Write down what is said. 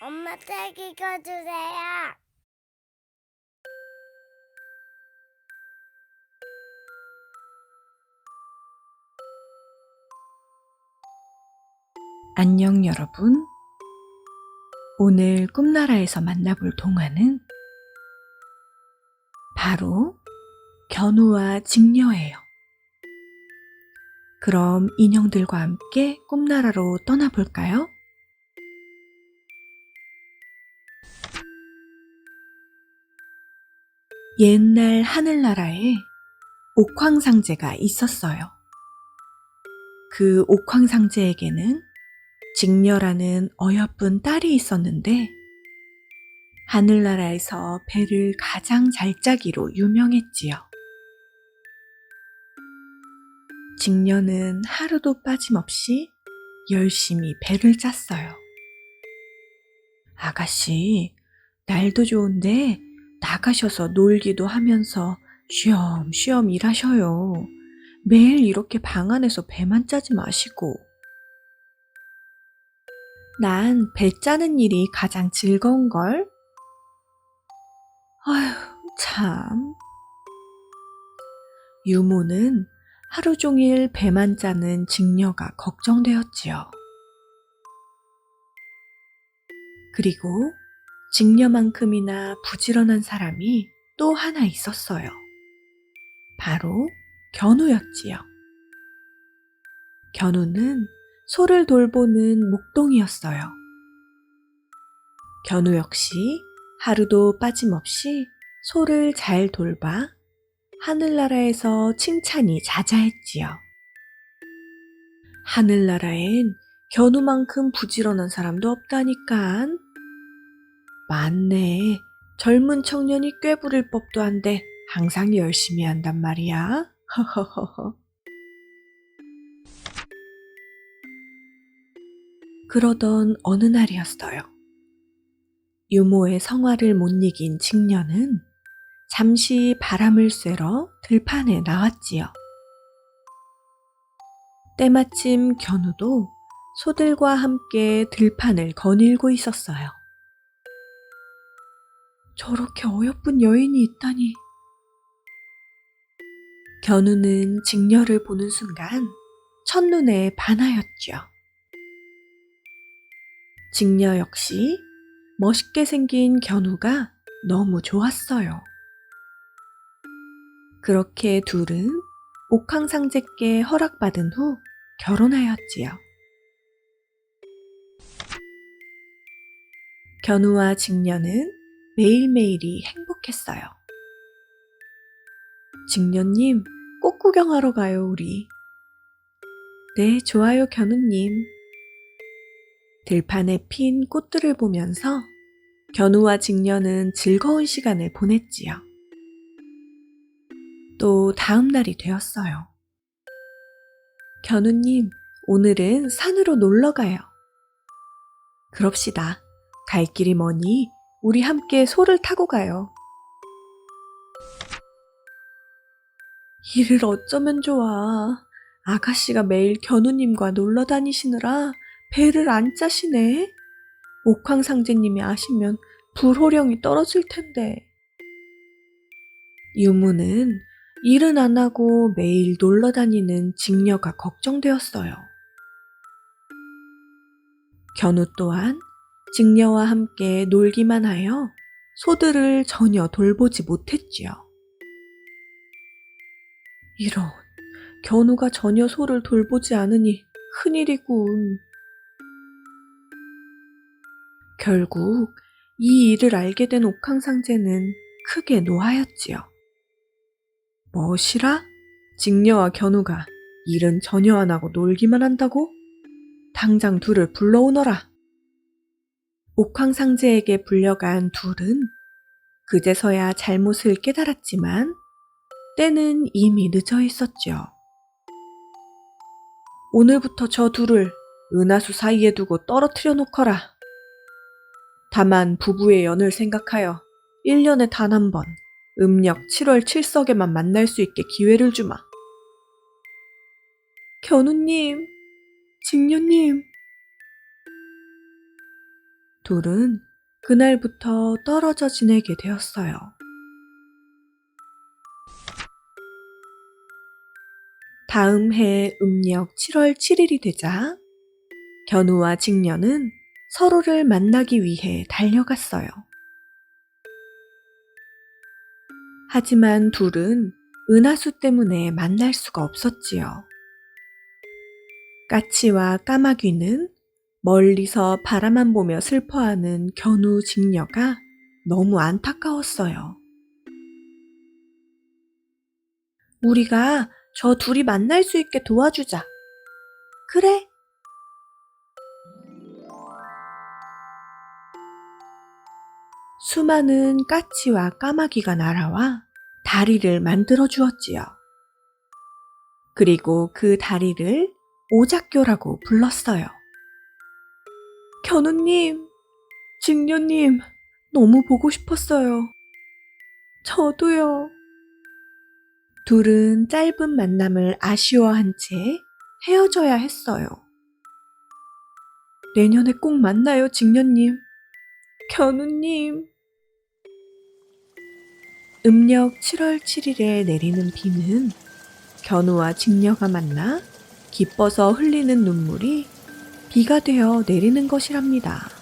엄마 책 읽어주세요. 안녕 여러분. 오늘 꿈나라에서 만나볼 동화는 바로 견우와 직녀예요. 그럼 인형들과 함께 꿈나라로 떠나볼까요? 옛날 하늘나라에 옥황상제가 있었어요. 그 옥황상제에게는 직녀라는 어여쁜 딸이 있었는데 하늘나라에서 배를 가장 잘 짜기로 유명했지요. 직녀는 하루도 빠짐없이 열심히 배를 짰어요. 아가씨, 날도 좋은데 나가셔서 놀기도 하면서 쉬엄쉬엄 일하셔요. 매일 이렇게 방 안에서 배만 짜지 마시고. 난 배 짜는 일이 가장 즐거운 걸? 아휴, 참. 유모는 하루 종일 배만 짜는 직녀가 걱정되었지요. 그리고 직녀만큼이나 부지런한 사람이 또 하나 있었어요. 바로 견우였지요. 견우는 소를 돌보는 목동이었어요. 견우 역시 하루도 빠짐없이 소를 잘 돌봐 하늘나라에서 칭찬이 자자했지요. 하늘나라엔 견우만큼 부지런한 사람도 없다니깐. 맞네. 젊은 청년이 꾀부릴 법도 한데 항상 열심히 한단 말이야. 허허허허. 그러던 어느 날이었어요. 유모의 성화를 못 이긴 직녀는 잠시 바람을 쐬러 들판에 나왔지요. 때마침 견우도 소들과 함께 들판을 거닐고 있었어요. 저렇게 어여쁜 여인이 있다니. 견우는 직녀를 보는 순간 첫눈에 반하였죠. 직녀 역시 멋있게 생긴 견우가 너무 좋았어요. 그렇게 둘은 옥황상제께 허락받은 후 결혼하였지요. 견우와 직녀는 매일매일이 행복했어요. 직녀님, 꽃 구경하러 가요, 우리. 네, 좋아요, 견우님. 들판에 핀 꽃들을 보면서 견우와 직녀는 즐거운 시간을 보냈지요. 또 다음 날이 되었어요. 견우님, 오늘은 산으로 놀러 가요. 그럽시다. 갈 길이 머니 우리 함께 소를 타고 가요. 이를 어쩌면 좋아. 아가씨가 매일 견우님과 놀러 다니시느라 배를 안 짜시네. 옥황상제님이 아시면 불호령이 떨어질 텐데. 유무는 일은 안 하고 매일 놀러 다니는 직녀가 걱정되었어요. 견우 또한 직녀와 함께 놀기만 하여 소들을 전혀 돌보지 못했지요. 이런, 견우가 전혀 소를 돌보지 않으니 큰일이군. 결국 이 일을 알게 된 옥황상제는 크게 노하였지요. 뭐시라? 직녀와 견우가 일은 전혀 안 하고 놀기만 한다고? 당장 둘을 불러오너라. 옥황상제에게 불려간 둘은 그제서야 잘못을 깨달았지만 때는 이미 늦어 있었죠. 오늘부터 저 둘을 은하수 사이에 두고 떨어뜨려 놓거라. 다만 부부의 연을 생각하여 1년에 단 한 번 음력 7월 7석에만 만날 수 있게 기회를 주마. 견우님, 직녀님. 둘은 그날부터 떨어져 지내게 되었어요. 다음 해 음력 7월 7일이 되자 견우와 직녀는 서로를 만나기 위해 달려갔어요. 하지만 둘은 은하수 때문에 만날 수가 없었지요. 까치와 까마귀는 멀리서 바라만 보며 슬퍼하는 견우 직녀가 너무 안타까웠어요. 우리가 저 둘이 만날 수 있게 도와주자. 그래. 수많은 까치와 까마귀가 날아와 다리를 만들어 주었지요. 그리고 그 다리를 오작교라고 불렀어요. 견우님, 직녀님, 너무 보고 싶었어요. 저도요. 둘은 짧은 만남을 아쉬워한 채 헤어져야 했어요. 내년에 꼭 만나요, 직녀님. 견우님. 음력 7월 7일에 내리는 비는 견우와 직녀가 만나 기뻐서 흘리는 눈물이 비가 되어 내리는 것이랍니다.